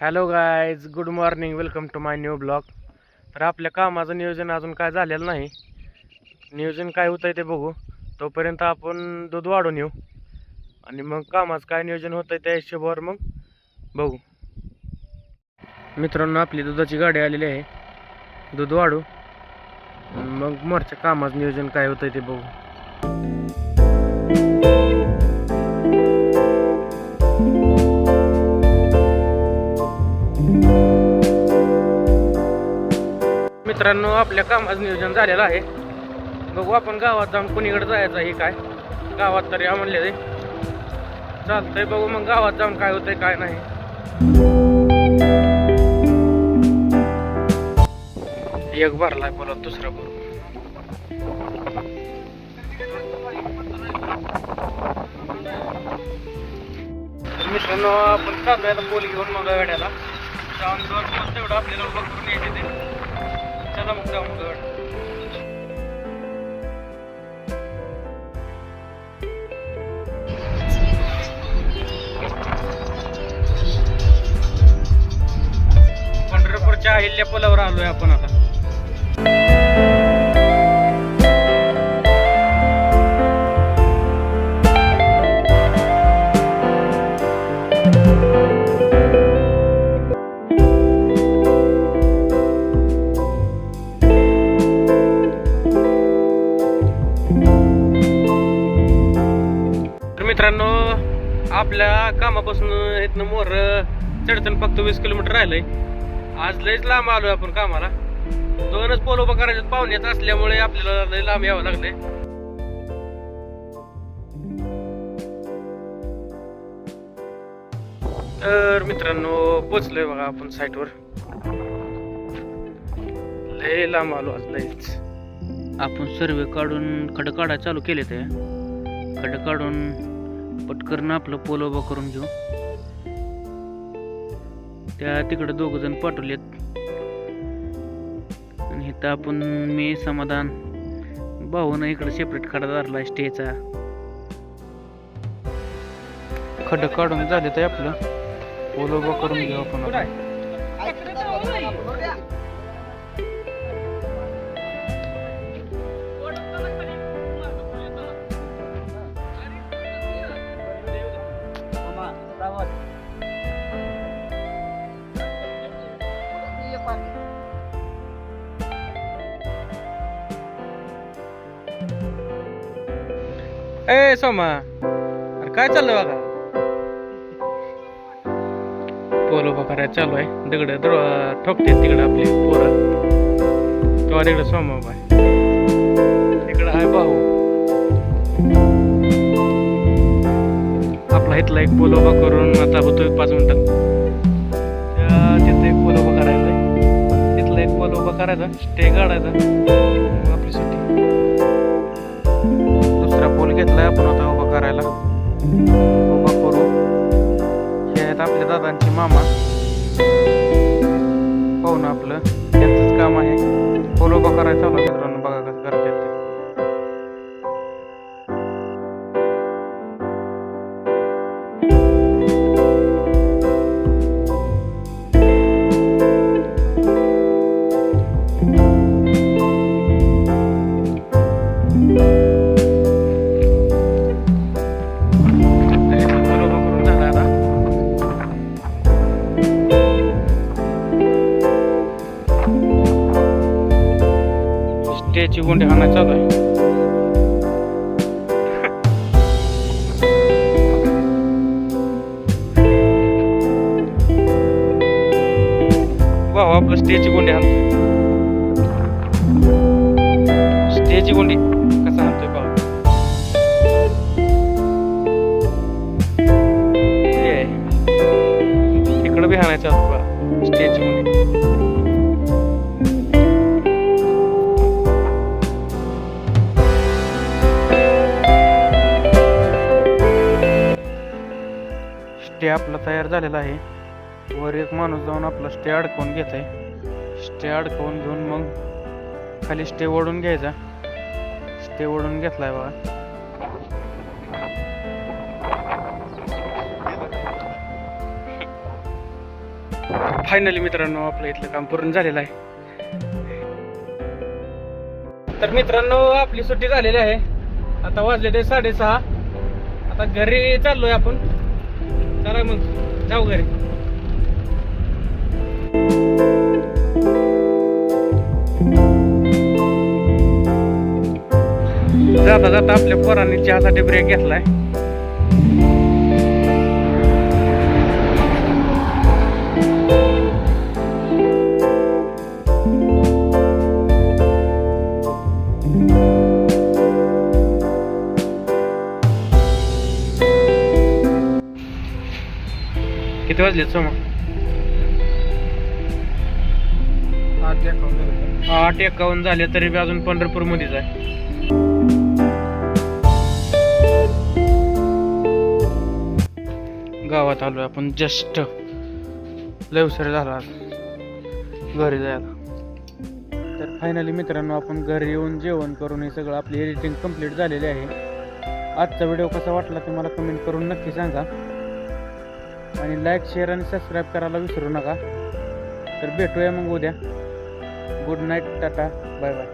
Hello guys good morning welcome to my new blog तर आपल्या कामाचं नियोजन अजून काय झालेलं नाही. नियोजन काय होतं आहे ते बघू. तोपर्यंत आपण दूध वाढून येऊ. आणि मग कामाचं काय नियोजन होतं आहे त्या हिशोबावर मग बघू. मित्रांनो आपली दुधाची गाडी आलेली आहे. दूध वाढू. मग मोरच्या कामाचं नियोजन काय होतं आहे ते बघू. मित्रांनो आपल्या कामाचं नियोजन झालेलं आहे. बघू आपण गावात जाऊन कुणीकडे जायचं हे काय? गावात तरी म्हणले ते चालतंय बघू मग गावात जाऊन काय होतंय काय नाही. एक भरलाय परत दुसरा भरू मित्रांनो आपण चालू आता बोल घेऊन मग वेड्याला. जाऊन दोन तेवढं आपल्याला बघून करून यायचे ते. चला मग जाऊ मग पंढरपूरच्या अहिल्या पुलावर आलोय आपण आता. आपल्या कामापासून इथनं मोर चढताना फक्त वीस किलोमीटर राहिलंय. आज लयच लांब आलोय आपण कामाला. दोनच पोल उभा करायचे येत असल्यामुळे आपल्याला लय लांब यावं लागलंय. तर मित्रांनो पोचलोय बघा आपण साईटवर. लय लांब आलो आज लयच आपण सर्वे काढून खड काढा चालू केले ते खड काढून पटकन आपलं पोल उभं करून घेऊ. त्या तिकडे दोघ जण पाठवलेत. आणि इथं आपण मी समाधान भाऊन इकडे सेपरेट खडा धरला स्टेचा खड काढून झाले तर आपलं. पोल उभं करून घेऊ आपण ए सोमा. अरे काय चाललंय बघा? पोल उभा करायला चालू आहे. दगड ठोकते तिकडं आपली पोरं. तेव्हा तिकडं सोमा उभा आहे. तिकडं आहे भाऊ. आपला इथला एक पोल उभा करून आता होतोय पाच मिनिटात तिथं एक पोल उभा करायचा तिथला एक पोल उभा करायचा. स्टे काढायचा. पोल आपण आता उभा करायला. उभा करू. हे आहेत आपल्या दादांची मामा. पाहू ना आपलं. यांचंच काम आहे. पोल उभा करायचा स्टेची गुंडे हाणायला चालू आहे. भाऊ आपलं स्टेची गुंडी हाणतोय. स्टेची गुंडी तयार झालेला आहे. वर एक माणूस जाऊन आपला स्टे अडकवून घेत आहे स्टे अडकवून घेऊन मग खाली स्टे ओढून घ्यायचा. स्टे ओढून घेतलाय बघा. फायनली मित्रांनो आपलं इथलं काम पूर्ण झालेलं आहे. तर मित्रांनो आपली सुट्टी झालेली आहे. आता वाजले ते साडेसहा. आता घरी चाललोय आपण. चला मग जाऊ घरी. जाता जाता आपल्या पोरांनी चहासाठी ब्रेक घेतलाय. किती वाजले सोमा आठ एकावन्न झाले तरी बी अजून पंढरपूर मध्येच आहे. गावात आलोय आपण जस्ट लय उशीर झाला घरी जायला. तर फायनली मित्रांनो आपण घरी येऊन जेवण करून हे सगळं आपली एडिटिंग कंप्लीट झालेली आहे. आजचा व्हिडिओ कसा वाटला ते मला कमेंट करून नक्की सांगा. आणि लाईक शेअर आणि सबस्क्राईब करायला विसरू नका. तर भेटूया मग उद्या. Good night tata bye bye